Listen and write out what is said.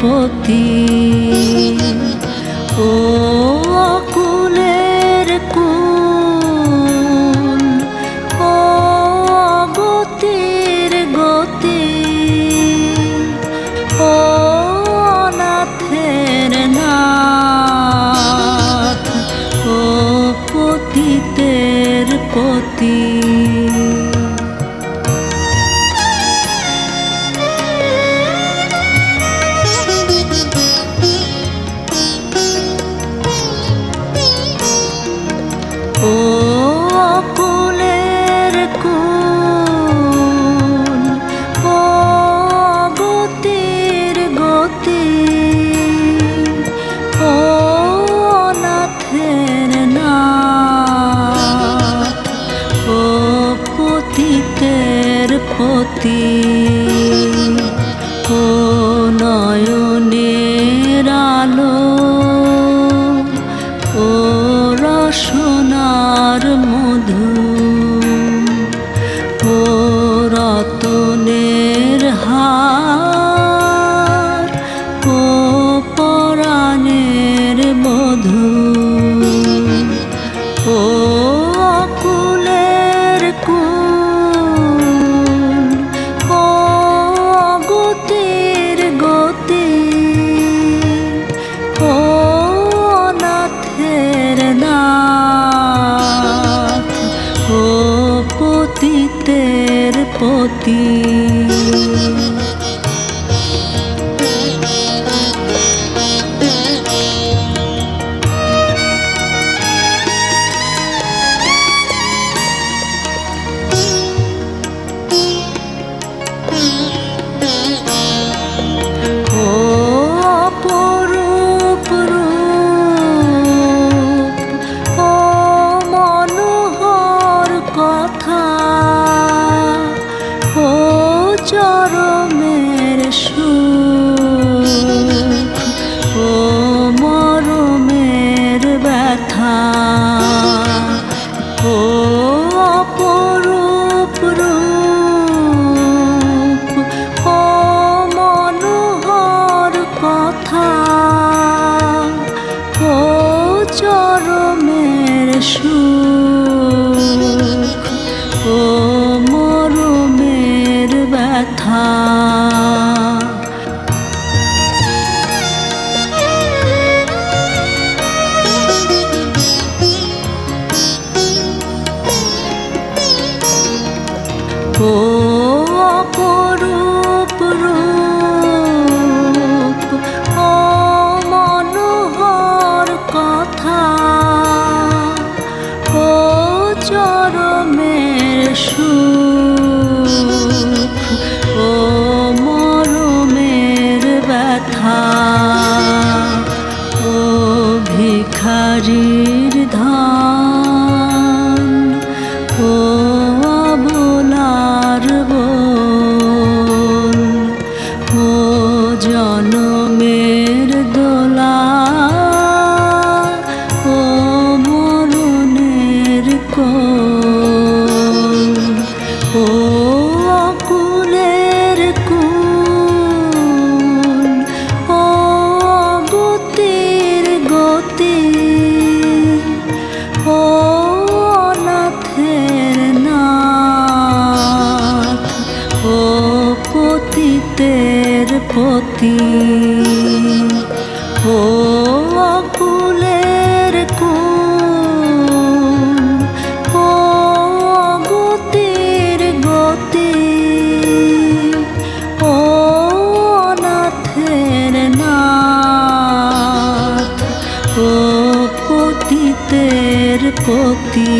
পতি। ও কুলের কু ও গতির গতি ও নাথের নাথ ও পতিতের পতি। ती চরমের সু ও মরুমের ব্যথা। Oh ও অকুলের গতি ও নাথ ও পতিতের পতি।